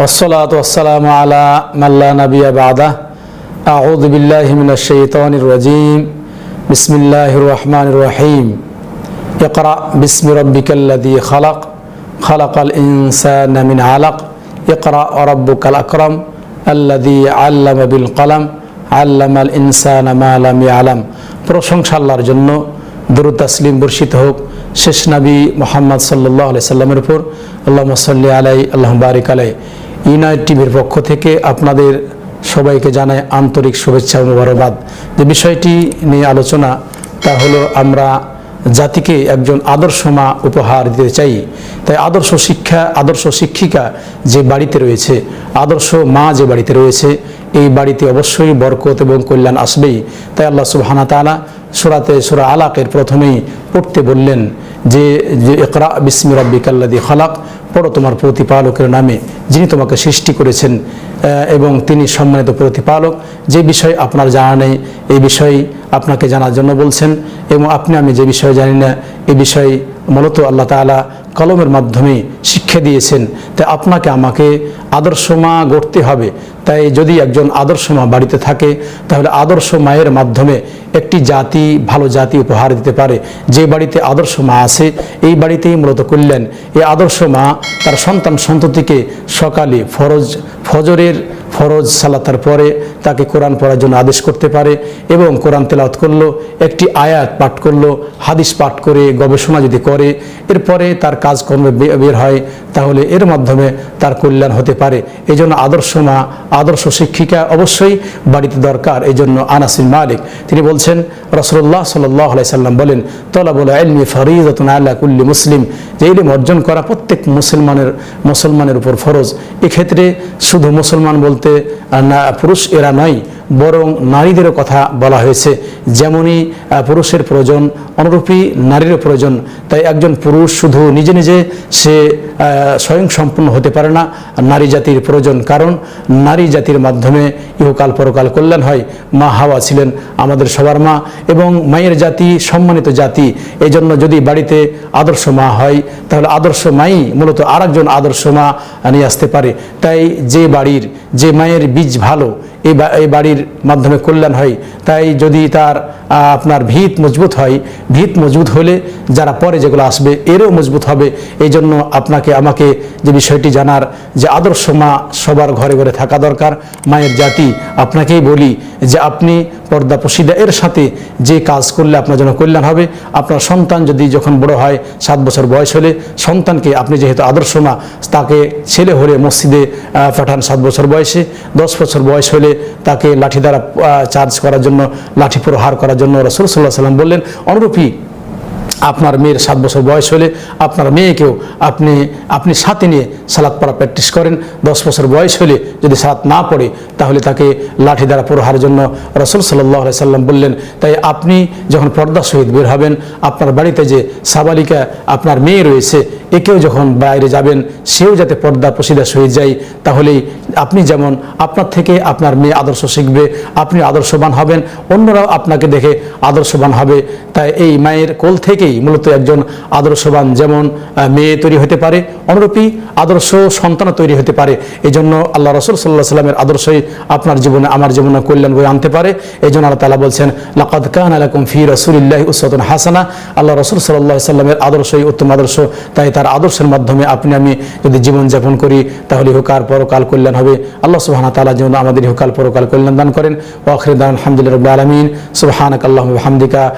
والصلاة والسلام على من لا نبي بعده أعوذ بالله من الشيطان الرجيم بسم الله الرحمن الرحيم اقرأ باسم ربك الذي خلق خلق الإنسان من علق اقرأ ربك الأكرم الذي علم بالقلم علم الإنسان ما لم يعلم প্রশংসা আল্লাহর জন্য দরুদ তাসলিম বর্ষিত হোক শেষ নবী মোহাম্মদ সাল্লাহ আলাই সাল্লামের উপর আল্লাহ সাল্লি আলাই আল্লাহ বারিক আলাই ইউনাইট টিভির পক্ষ থেকে আপনাদের সবাইকে জানায় আন্তরিক শুভেচ্ছা ও মুবারকবাদ। যে বিষয়টি নিয়ে আলোচনা, তা হলো আমরা জাতিকে একজন আদর্শ মা উপহার দিতে চাই। তাই আদর্শ শিক্ষা, আদর্শ শিক্ষিকা যে বাড়িতে রয়েছে, আদর্শ মা যে বাড়িতে রয়েছে, এই বাড়িতে অবশ্যই বরকত এবং কল্যাণ আসবেই। তাই আল্লাহ সুবহানা তাআলা সুরাতে সুরা আলাকের প্রথমেই পড়তে বললেন যে ইকরা বিসমি রব্বিকাল্লাদি খালাক পড়ো তোমার প্রতিপালকের নামে, যিনি তোমাকে সৃষ্টি করেছেন এবং তিনি সম্মানিত প্রতিপালক। যে বিষয় আপনার জানা নেই, এই বিষয় আপনাকে জানার জন্য বলছেন, এবং আপনি, আমি যে বিষয় জানি না এই বিষয় মূলত আল্লাহ তাআলা কলমের মাধ্যমে শিক্ষা দিয়েছেন। তাই আপনাকে আমাকে আদর্শ মা গড়তে হবে। তাই যদি একজন আদর্শ মা বাড়িতে থাকে, তাহলে আদর্শ মায়ের মাধ্যমে একটি জাতি ভালো জাতি উপহার দিতে পারে। যে বাড়িতে আদর্শ মা আছে, এই বাড়িতেই মূলত করলেন এই আদর্শ মা তার সন্তান সন্ততিকে সকালে ফরজ, ফজরের ফরজ সালাতার পরে তাকে কোরআন পড়ার জন্য আদেশ করতে পারে এবং কোরআন তেলাওয়াত করল, একটি আয়াত পাঠ করল, হাদিস পাঠ করে গবেষণা যদি করে, এরপরে তার কাজকর্মে বের হয়, তাহলে এর মাধ্যমে তার কল্যাণ হতে পারে। এই জন্য আদর্শ মা, আদর্শ শিক্ষিকা অবশ্যই বাড়িতে দরকার। এই জন্য আনাসিন মালিক, তিনি বলছেন রসল্লাহ সাল্লাহ সাল্লাম বলেন, তলাবুল আলমি ফরিদতুন আল্লাহ কুল্লি মুসলিম। যে ইলিম অর্জন করা প্রত্যেক মুসলমানের মুসলমানের উপর ফরজ। এক্ষেত্রে শুধু মুসলমান বলতে আহ, না পুরুষ এরা নয় বরং নারীদেরও কথা বলা হয়েছে। যেমনই পুরুষের প্রয়োজন, অনুরূপী নারীরও প্রয়োজন। তাই একজন পুরুষ শুধু নিজে নিজে সে স্বয়ং হতে পারে না। নারী জাতির প্রয়োজন। কারণ নারী জাতির মাধ্যমে ইহকাল পরকাল কল্যাণ হয়। মা হাওয়া ছিলেন আমাদের সবার মা এবং মায়ের জাতি সম্মানিত জাতি। এই জন্য যদি বাড়িতে আদর্শ মা হয়, তাহলে আদর্শ মাই মূলত আরেকজন আদর্শ মা নিয়ে আসতে পারে। তাই যে বাড়ির, যে মায়ের বীজ ভালো এই বাড়ির মাধ্যমে কল্যাণ হয়। তাই যদি তার আপনার ভিত মজবুত হয়, ভিত মজবুত হলে যারা পরে যেগুলো আসবে, এরও মজবুত হবে। এই জন্য আপনাকে, আমাকে যে বিষয়টি জানার যে আদর্শ মা সবার ঘরে ঘরে থাকা দরকার, মায়ের জাতি, আপনাকেই বলি যে আপনি পর্দা পশিদা এর সাথে যে কাজ করলে আপনার জন্য কল্যাণ হবে। আপনার সন্তান যদি যখন বড় হয়, সাত বছর বয়স হলে, সন্তানকে আপনি যেহেতু আদর্শ মা, তাকে ছেলে হলে মসজিদে পাঠান সাত বছর বয়সে, দশ বছর বয়স হলে তাকে লাঠি দ্বারা চার্জ করার জন্য লাঠি প্রহার করার জন্য রসুল সাল্লাহ সাল্লাম বললেন, অনুরূপী, আপনার মেয়ের সাত বছর বয়স হলে আপনার মেয়েকেও আপনি আপনি সাথে নিয়ে সালাদ পড়া প্র্যাকটিস করেন। দশ বছর বয়স হলে যদি সালাদ না পড়ে, তাহলে তাকে লাঠি দ্বারা প্রহার জন্য রসুল সাল্লাহ সাল্লাম বললেন, তাই আপনি যখন পর্দা সহিত বের হবেন, আপনার বাড়িতে যে সাবালিকা আপনার মেয়ে রয়েছে একেও যখন বাইরে যাবেন, সেও যাতে পর্দা পশিদা সহিত যায়, তাহলেই আপনি যেমন আপনার থেকে আপনার মেয়ে আদর্শ শিখবে, আপনি আদর্শবান হবেন, অন্যরাও আপনাকে দেখে আদর্শবান হবে। তাই এই মায়ের কোল থেকেই মূলত একজন আদর্শবান যেমন মেয়ে তৈরি হতে পারে, অনুরূপী আদর্শ সন্তান তৈরি হতে পারে। এই জন্য আল্লাহ রসুল সাল্লাহ সাল্লামের আদর্শই আপনার জীবনে, আমার জীবনে কল্যাণ বয়ে আনতে পারে। এই জন্য আল্লাহ তালা বলছেন, লাকাদ কান আলাকুম ফি রসুলিল্লাহ উসতুন হাসানা। আল্লাহ রসুল সাল্লাহ সাল্লামের আদর্শই উত্তম আদর্শ। তাই তার আদর্শের মাধ্যমে আপনি, আমি যদি জীবনযাপন করি, তাহলে হুকার পরকাল কল্যাণ হবে। আল্লাহ সুবহানা তালা যেমন আমাদের হুকাল পরকাল কল্যাণ দান করেন। ওয়াখির দান আলহামদুলিল্লাহ আলামিন। সুবহানাক আল্লাহুম্মা ওয়া বিহামদিকা।